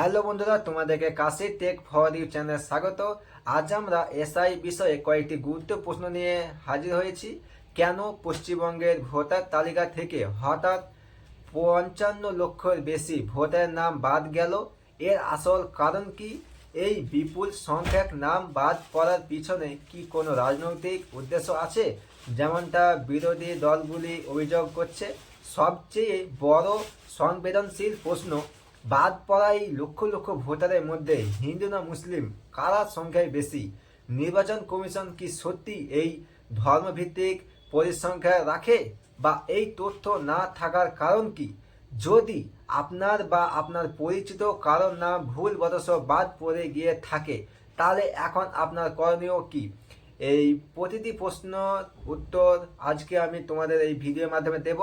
Hello বন্ধুরা, তোমাদেরকে Kashi tech for you চ্যানেলে স্বাগত। আজ আমরা এসআই বিষয়ে কয়েকটি গুরুত্ব প্রশ্ন নিয়ে হাজির হয়েছি। কেন পশ্চিমবঙ্গের ভোটার তালিকা থেকে হঠাৎ পঞ্চান্ন লক্ষের বেশি ভোটারের নাম বাদ গেল? এর আসল কারণ কি? এই বিপুল সংখ্যক নাম বাদ পড়ার পিছনে কি কোনো রাজনৈতিক উদ্দেশ্য আছে? যেমনটা বিরোধী দলগুলি অভিযোগ করছে। সবচেয়ে বড় সংবেদনশীল প্রশ্ন বাদ পড়া এই লক্ষ লক্ষ ভোটারের মধ্যে হিন্দু না মুসলিম কারা সংখ্যায় বেশি? নির্বাচন কমিশন কি সত্যি এই ধর্মভিত্তিক পরিসংখ্যা রাখে? বা এই তথ্য না থাকার কারণ কি? যদি আপনার বা আপনার পরিচিত কারণ নাম ভুলবশত বাদ পড়ে গিয়ে থাকে, তাহলে এখন আপনার করণীয় কি? এই প্রতিটি প্রশ্ন উত্তর আজকে আমি তোমাদের এই ভিডিওর মাধ্যমে দেব।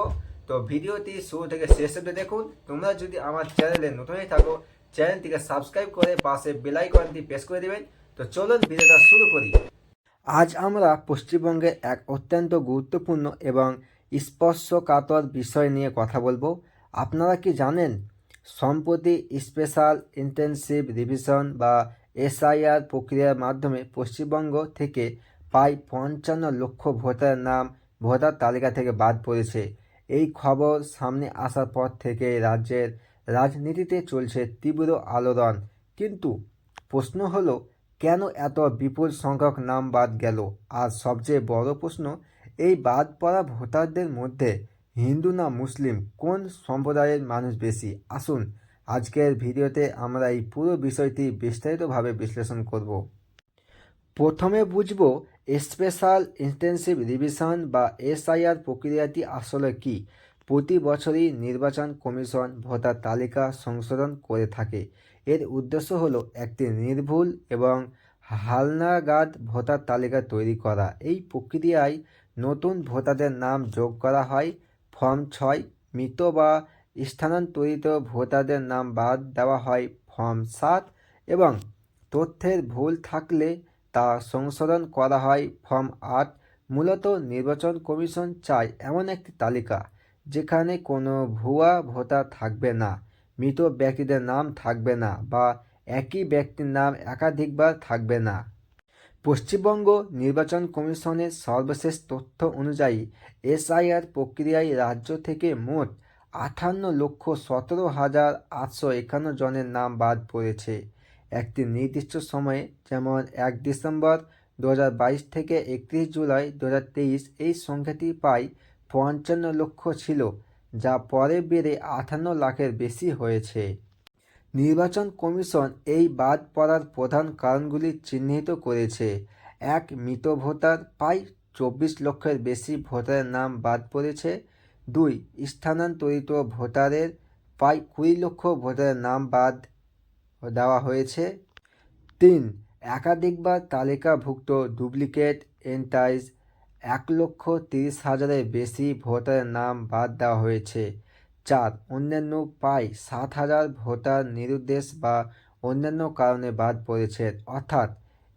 তো ভিডিওটি শুরু থেকে শেষ অবধি দেখুন। তোমরা যদি আমার চ্যানেলে নতুন হয়ে থাকো, চ্যানেলটিকে সাবস্ক্রাইব করে পাশে বেল আইকনটি প্রেস করে দেবেন। তো চলুন ভিডিওটা শুরু করি। আজ আমরা পশ্চিমবঙ্গের এক অত্যন্ত গুরুত্বপূর্ণ এবং স্পর্শকাতর বিষয় নিয়ে কথা বলব। আপনারা কি জানেন, সম্প্রতি স্পেশাল ইন্টেনসিভ রিভিশন বা এসআইআর প্রক্রিয়ার মাধ্যমে পশ্চিমবঙ্গ থেকে প্রায় পঞ্চান্ন লক্ষ ভোটারের নাম ভোটার তালিকা থেকে বাদ পড়েছে। এই খবর সামনে আসার পর থেকে রাজ্যের রাজনীতিতে চলছে তীব্র আলোড়ন। কিন্তু প্রশ্ন হলো, কেন এত বিপুল সংখ্যক নাম বাদ গেল? আর সবচেয়ে বড় প্রশ্ন, এই বাদ পড়া ভোটারদের মধ্যে হিন্দু না মুসলিম, কোন সম্প্রদায়ের মানুষ বেশি? আসুন, আজকের ভিডিওতে আমরা এই পুরো বিষয়টি বিস্তারিতভাবে বিশ্লেষণ করব। প্রথমে বুঝব স্পেশাল ইন্টেন্সিভ রিভিশন বা এসআইআর প্রক্রিয়াটি আসলে কি? প্রতি বছরই নির্বাচন কমিশন ভোটার তালিকা সংশোধন করে থাকে। এর উদ্দেশ্য হল একটি নির্ভুল এবং হালনাগাদ ভোটার তালিকা তৈরি করা। এই প্রক্রিয়ায় নতুন ভোটারদের নাম যোগ করা হয়, ফর্ম ছয়, মৃত বা স্থানান্তরিত ভোটারদের নাম বাদ দেওয়া হয়, ফর্ম সাত এবং তথ্যের ভুল থাকলে তা সংশোধন করা হয় ফর্ম আট। মূলত নির্বাচন কমিশন চায় এমন একটি তালিকা, যেখানে কোনো ভুয়া ভোটার থাকবে না, মৃত ব্যক্তিদের নাম থাকবে না বা একই ব্যক্তির নাম একাধিকবার থাকবে না। পশ্চিমবঙ্গ নির্বাচন কমিশনের সর্বশেষ তথ্য অনুযায়ী, এসআইআর প্রক্রিয়ায় রাজ্য থেকে মোট আটান্ন লক্ষ সতেরো হাজার আটশো একান্ন জনের নাম বাদ পড়েছে। একটি নির্দিষ্ট সময়ে, যেমন এক ডিসেম্বর দু হাজার বাইশ থেকে একত্রিশ জুলাই দু হাজার তেইশ, এই সংখ্যাটি প্রায় পঞ্চান্ন লক্ষ ছিল, যা পরে বেড়ে আটান্ন লাখের বেশি হয়েছে। নির্বাচন কমিশন এই বাদ পড়ার প্রধান কারণগুলি চিহ্নিত করেছে। এক, মৃত ভোটার প্রায় চব্বিশ লক্ষের বেশি ভোটারের নাম বাদ পড়েছে। দুই, স্থানান্তরিত ভোটারের প্রায় কুড়ি লক্ষ ভোটারের নাম বাদ দেওয়া হয়েছে। তিন, একাধিকবার তালিকাভুক্ত ডুপ্লিকেট এন্টাইজ এক লক্ষ তিরিশ হাজারের বেশি ভোটারের নাম বাদ দেওয়া হয়েছে। চার, অন্যান্য প্রায় সাত হাজার ভোটার নিরুদ্দেশ বা অন্যান্য কারণে বাদ পড়েছে। অর্থাৎ,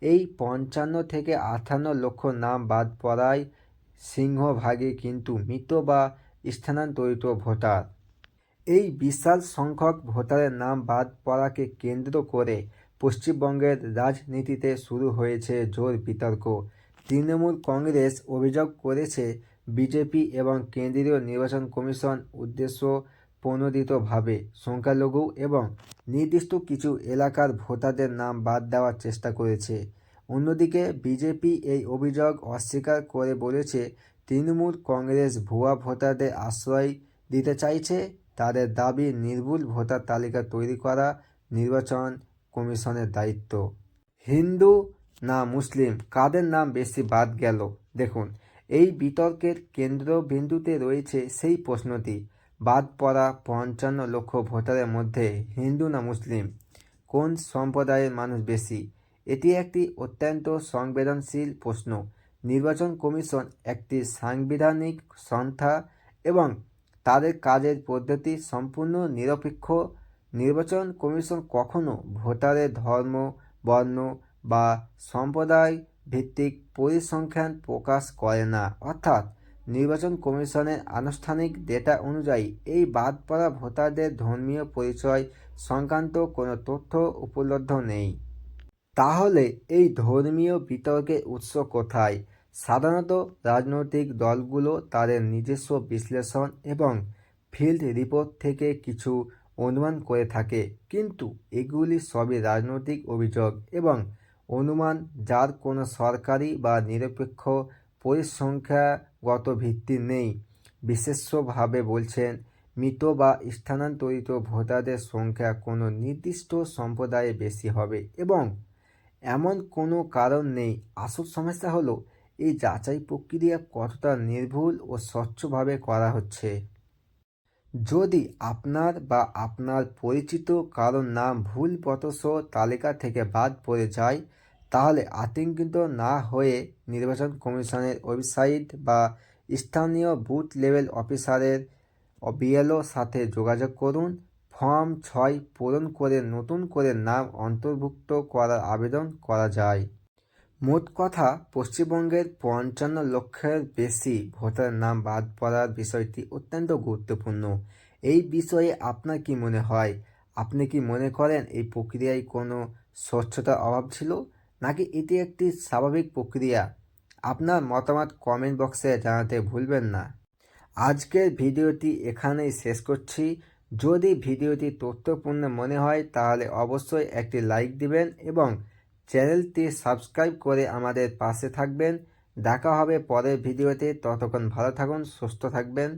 এই পঞ্চান্ন থেকে আটান্ন লক্ষ নাম বাদ পড়ায় সিংহভাগে কিন্তু মৃত বা স্থানান্তরিত ভোটার। এই বিশাল সংখ্যক ভোটারের নাম বাদ পড়াকে কেন্দ্র করে পশ্চিমবঙ্গের রাজনীতিতে শুরু হয়েছে জোর বিতর্ক। তৃণমূল কংগ্রেস অভিযোগ করেছে বিজেপি এবং কেন্দ্রীয় নির্বাচন কমিশন উদ্দেশ্য প্রণোদিতভাবে সংখ্যালঘু এবং নির্দিষ্ট কিছু এলাকার ভোটারদের নাম বাদ দেওয়ার চেষ্টা করেছে। অন্যদিকে বিজেপি এই অভিযোগ অস্বীকার করে বলেছে, তৃণমূল কংগ্রেস ভুয়া ভোটারদের আশ্রয় দিতে চাইছে তাদের দাবি নির্ভুল ভোটার তালিকা তৈরি করা নির্বাচন কমিশনের দায়িত্ব। হিন্দু না মুসলিম, কাদের নাম বেশি বাদ গেল? দেখুন, এই বিতর্কের কেন্দ্রবিন্দুতে রয়েছে সেই প্রশ্নটি। বাদ পড়া পঞ্চান্ন লক্ষ ভোটারের মধ্যে হিন্দু না মুসলিম? কোন সম্প্রদায়ের মানুষ বেশি? এটি একটি অত্যন্ত সংবেদনশীল প্রশ্ন। নির্বাচন কমিশন একটি সাংবিধানিক সংস্থা এবং তাদের কাজের পদ্ধতি সম্পূর্ণ নিরপেক্ষ। নির্বাচন কমিশন কখনো ভোটারের ধর্ম, বর্ণ বা সম্প্রদায় ভিত্তিক পরিসংখ্যান প্রকাশ করে না। অর্থাৎ নির্বাচন কমিশনের আনুষ্ঠানিক ডেটা অনুযায়ী এই বাদ পড়া ভোটারদের ধর্মীয় পরিচয় সংক্রান্ত কোনো তথ্য উপলব্ধ নেই। তাহলে এই ধর্মীয় বিতর্কের উৎস কোথায়? সাধারণত রাজনৈতিক দলগুলো তাদের নিজস্ব বিশ্লেষণ এবং ফিল্ড রিপোর্ট থেকে কিছু অনুমান করে থাকে। কিন্তু এগুলি সবই রাজনৈতিক অভিযোগ এবং অনুমান যার কোনো সরকারি বা নিরপেক্ষ পরিসংখ্যাগত ভিত্তি নেই। বিশেষভাবে বলছেন, মৃত বা স্থানান্তরিত ভোটারদের সংখ্যা কোনো নির্দিষ্ট সম্প্রদায়ে বেশি হবে এবং এমন কোনো কারণ নেই। আসল সমস্যা হলো এই যাচাই প্রক্রিয়া কতটা নির্ভুল ও স্বচ্ছভাবে করা হচ্ছে? যদি আপনার বা আপনার পরিচিত কারোর নাম ভুলবশত তালিকা থেকে বাদ পড়ে যায়, তাহলে আতঙ্কিত না হয়ে নির্বাচন কমিশনের ওয়েবসাইট বা স্থানীয় বুথ লেভেল অফিসারের বিএলও সাথে যোগাযোগ করুন। ফর্ম ছয় পূরণ করে নতুন করে নাম অন্তর্ভুক্ত করার আবেদন করা যায়। মোট কথা, পশ্চিমবঙ্গের পঞ্চান্ন লক্ষের বেশি ভোটার নাম বাদ পড়ার বিষয়টি অত্যন্ত গুরুত্বপূর্ণ। এই বিষয়ে আপনার কি মনে হয়? আপনি কি মনে করেন এই প্রক্রিয়ায় কোনো স্বচ্ছতার অভাব ছিল, নাকি এটি একটি স্বাভাবিক প্রক্রিয়া? আপনার মতামত কমেন্ট বক্সে জানাতে ভুলবেন না। আজকের ভিডিওটি এখানেই শেষ করছি। যদি ভিডিওটি তথ্যপূর্ণ মনে হয়, তাহলে অবশ্যই একটি লাইক দিবেন এবং চ্যানেলটি সাবস্ক্রাইব করে আমাদের পাশে থাকবেন। দেখা হবে পরের ভিডিওতে। ততক্ষণ ভালো থাকুন, সুস্থ থাকবেন।